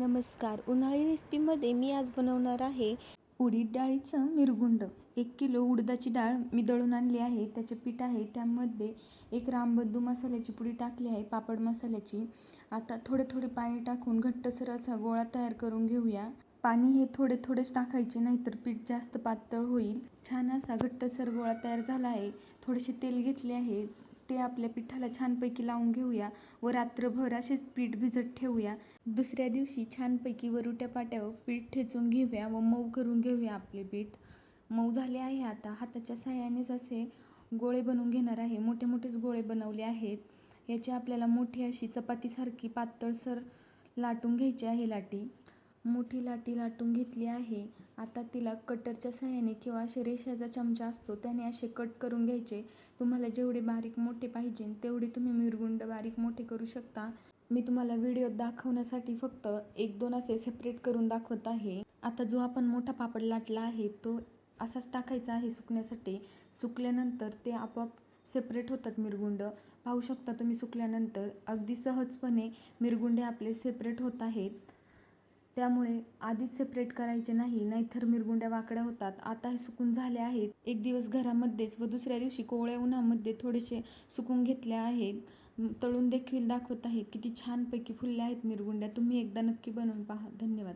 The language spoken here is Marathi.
नमस्कार. उन्हाळी रेसिपीमध्ये मी आज बनवणार आहे उडीद डाळीचं मिरगुंड. एक किलो उडदाची डाळ मी दळून आणली आहे. त्याचे पीठ आहे. त्यामध्ये एक रामबद्दू मसाल्याची पुडी टाकली आहे. पापड मसाल्याची. आता थोडे थोडे पाणी टाकून घट्टसर असा गोळा तयार करून घेऊया. पाणी हे थोडे थोडेच टाकायचे नाहीतर पीठ जास्त पातळ होईल. छान असा घट्टसर गोळा तयार झाला आहे. थोडेसे तेल घेतले आहे. ते आपल्या पिठाला छानपैकी लावून घेऊया व रात्रभर असेच पीठ भिजत ठेवूया. दुसऱ्या दिवशी छानपैकी वरुट्या पाट्यावर पीठ ठेचून घेऊया व मऊ करून घेऊया आपले पीठ. मऊ झाले आहे आता. हाताच्या साह्यानेच असे गोळे बनवून घेणार आहे. मोठे मोठेच गोळे बनवले आहेत. याची आपल्याला मोठी अशी चपातीसारखी पातळसर लाटून घ्यायची आहे लाटी. मोठी लाटी लाटून घेतली आहे. आता तिला कटरच्या सहाय्याने किंवा असे रेषाचा चमचा असतो त्याने असे कट करून घ्यायचे. तुम्हाला जेवढे बारीक मोठे पाहिजे तेवढे तुम्ही मिरगुंड बारीक मोठे करू शकता. मी तुम्हाला व्हिडिओत दाखवण्यासाठी फक्त एक दोन असे सेपरेट करून दाखवत आहे. आता जो आपण मोठा पापड लाटला आहे तो असाच टाकायचा आहे सुकण्यासाठी. सुकल्यानंतर ते आपोआप सेपरेट होतात मिरगुंड. पाहू शकता तुम्ही सुकल्यानंतर अगदी सहजपणे मिरगुंडे आपले सेपरेट होत आहेत. त्यामुळे आधीच सेपरेट करायचे नाही नाहीतर मिरगुंड्या वाकड्या होतात. आता हे सुकून झाले आहेत. एक दिवस घरामध्येच व दुसऱ्या दिवशी कोवळ्या उन्हामध्ये थोडेसे सुकून घेतले आहेत. तळून देखील दाखवत आहेत. किती छानपैकी फुलल्या आहेत मिरगुंड्या. तुम्ही एकदा नक्की बनवून पहा. धन्यवाद.